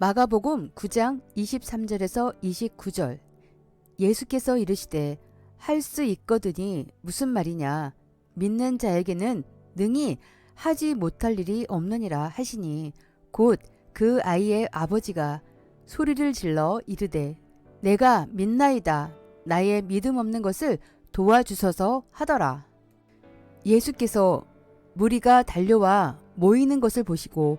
마가복음 9장 23절에서 29절. 예수께서 이르시되 할 수 있거든이 무슨 말이냐? 믿는 자에게는 능히 하지 못할 일이 없느니라 하시니 곧 그 아이의 아버지가 소리를 질러 이르되 내가 믿나이다. 나의 믿음 없는 것을 도와주소서 하더라. 예수께서 무리가 달려와 모이는 것을 보시고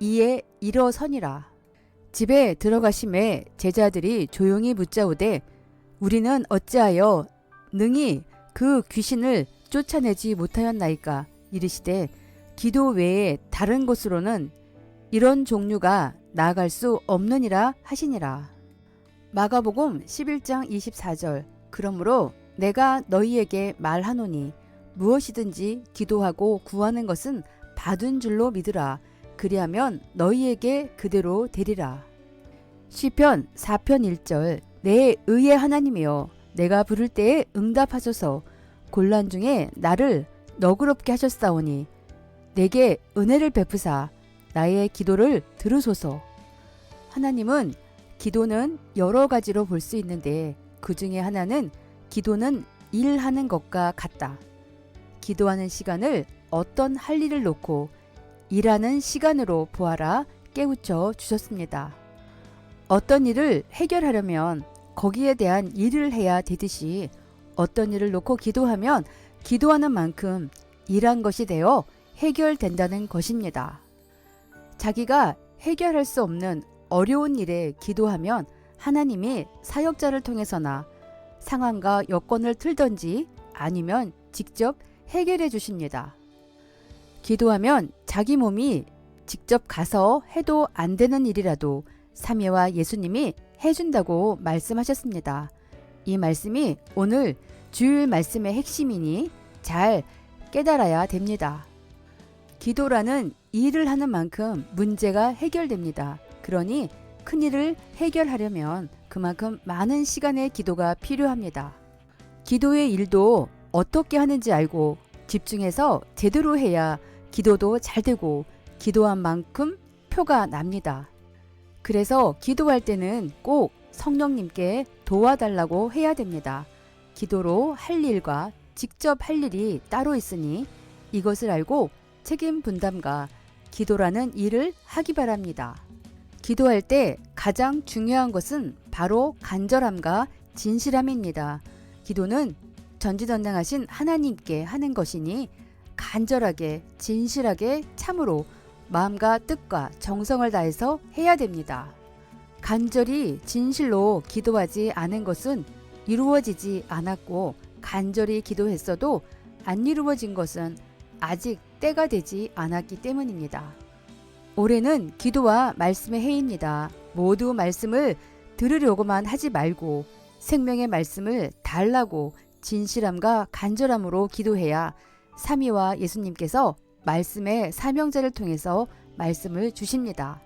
이에 일어서니라. 집에 들어가심에 제자들이 조용히 묻자오되 우리는 어찌하여 능히 그 귀신을 쫓아내지 못하였나이까 이르시되 기도 외에 다른 곳으로는 이런 종류가 나아갈 수 없느니라 하시니라. 마가복음 11장 24절 그러므로 내가 너희에게 말하노니 무엇이든지 기도하고 구하는 것은 받은 줄로 믿으라. 그리하면 너희에게 그대로 되리라. 시편 4편 1절 내 의의 하나님이여 내가 부를 때에 응답하소서 곤란 중에 나를 너그럽게 하셨사오니 내게 은혜를 베푸사 나의 기도를 들으소서. 하나님은 기도는 여러 가지로 볼 수 있는데 그 중에 하나는 기도는 일하는 것과 같다. 기도하는 시간을 어떤 할 일을 놓고 일하는 시간으로 보아라 깨우쳐 주셨습니다. 어떤 일을 해결하려면 거기에 대한 일을 해야 되듯이 어떤 일을 놓고 기도하면 기도하는 만큼 일한 것이 되어 해결된다는 것입니다. 자기가 해결할 수 없는 어려운 일에 기도하면 하나님이 사역자를 통해서나 상황과 여건을 틀던지 아니면 직접 해결해 주십니다. 기도하면 자기 몸이 직접 가서 해도 안 되는 일이라도 삼위와 예수님이 해준다고 말씀하셨습니다. 이 말씀이 오늘 주일 말씀의 핵심이니 잘 깨달아야 됩니다. 기도라는 일을 하는 만큼 문제가 해결됩니다. 그러니 큰 일을 해결하려면 그만큼 많은 시간의 기도가 필요합니다. 기도의 일도 어떻게 하는지 알고 집중해서 제대로 해야 기도도 잘 되고 기도한 만큼 표가 납니다. 그래서 기도할 때는 꼭 성령님께 도와달라고 해야 됩니다. 기도로 할 일과 직접 할 일이 따로 있으니 이것을 알고 책임 분담과 기도라는 일을 하기 바랍니다. 기도할 때 가장 중요한 것은 바로 간절함과 진실함입니다. 기도는 전지전능하신 하나님께 하는 것이니 간절하게 진실하게 참으로 마음과 뜻과 정성을 다해서 해야 됩니다. 간절히 진실로 기도하지 않은 것은 이루어지지 않았고 간절히 기도했어도 안 이루어진 것은 아직 때가 되지 않았기 때문입니다. 올해는 기도와 말씀의 해입니다. 모두 말씀을 들으려고만 하지 말고 생명의 말씀을 달라고 진실함과 간절함으로 기도해야 삼위와 예수님께서 말씀의 사명자를 통해서 말씀을 주십니다.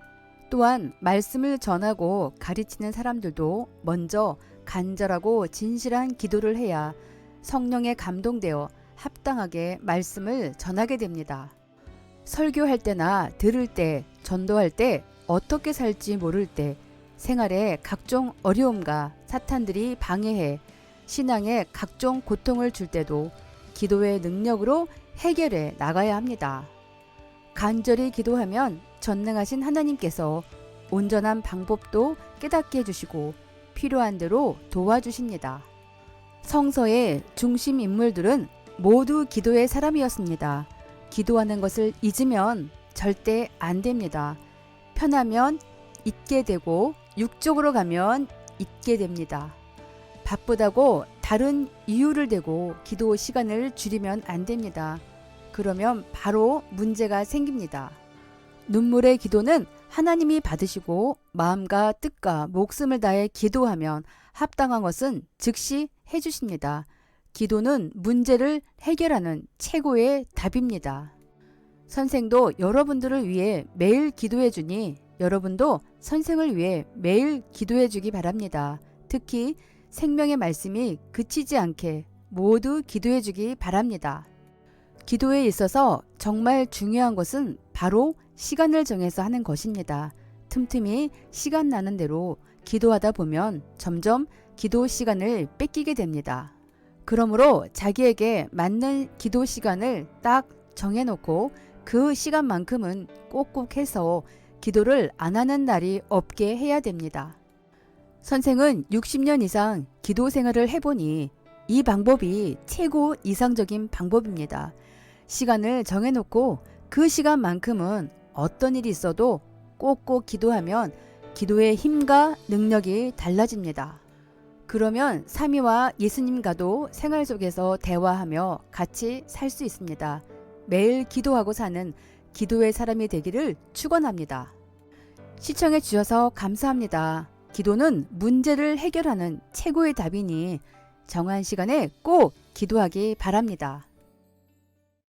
또한 말씀을 전하고 가르치는 사람들도 먼저 간절하고 진실한 기도를 해야 성령에 감동되어 합당하게 말씀을 전하게 됩니다. 설교할 때나 들을 때, 전도할 때, 어떻게 살지 모를 때, 생활에 각종 어려움과 사탄들이 방해해 신앙에 각종 고통을 줄 때도 기도의 능력으로 해결해 나가야 합니다. 간절히 기도하면 전능하신 하나님께서 온전한 방법도 깨닫게 해주시고 필요한 대로 도와주십니다. 성서의 중심 인물들은 모두 기도의 사람이었습니다. 기도하는 것을 잊으면 절대 안 됩니다. 편하면 잊게 되고 육적으로 가면 잊게 됩니다. 바쁘다고 다른 이유를 대고 기도 시간을 줄이면 안 됩니다. 그러면 바로 문제가 생깁니다. 눈물의 기도는 하나님이 받으시고 마음과 뜻과 목숨을 다해 기도하면 합당한 것은 즉시 해주십니다. 기도는 문제를 해결하는 최고의 답입니다. 선생도 여러분들을 위해 매일 기도해 주니 여러분도 선생을 위해 매일 기도해 주기 바랍니다. 특히 생명의 말씀이 그치지 않게 모두 기도해 주기 바랍니다. 기도에 있어서 정말 중요한 것은 바로 시간을 정해서 하는 것입니다. 틈틈이 시간 나는 대로 기도하다 보면 점점 기도 시간을 뺏기게 됩니다. 그러므로 자기에게 맞는 기도 시간을 딱 정해놓고 그 시간만큼은 꼭꼭 해서 기도를 안 하는 날이 없게 해야 됩니다. 선생은 60년 이상 기도 생활을 해보니 이 방법이 최고 이상적인 방법입니다. 시간을 정해놓고 그 시간만큼은 어떤 일이 있어도 꼭꼭 기도하면 기도의 힘과 능력이 달라집니다. 그러면 삼위와 예수님과도 생활 속에서 대화하며 같이 살 수 있습니다. 매일 기도하고 사는 기도의 사람이 되기를 축원합니다. 시청해 주셔서 감사합니다. 기도는 문제를 해결하는 최고의 답이니 정한 시간에 꼭 기도하기 바랍니다.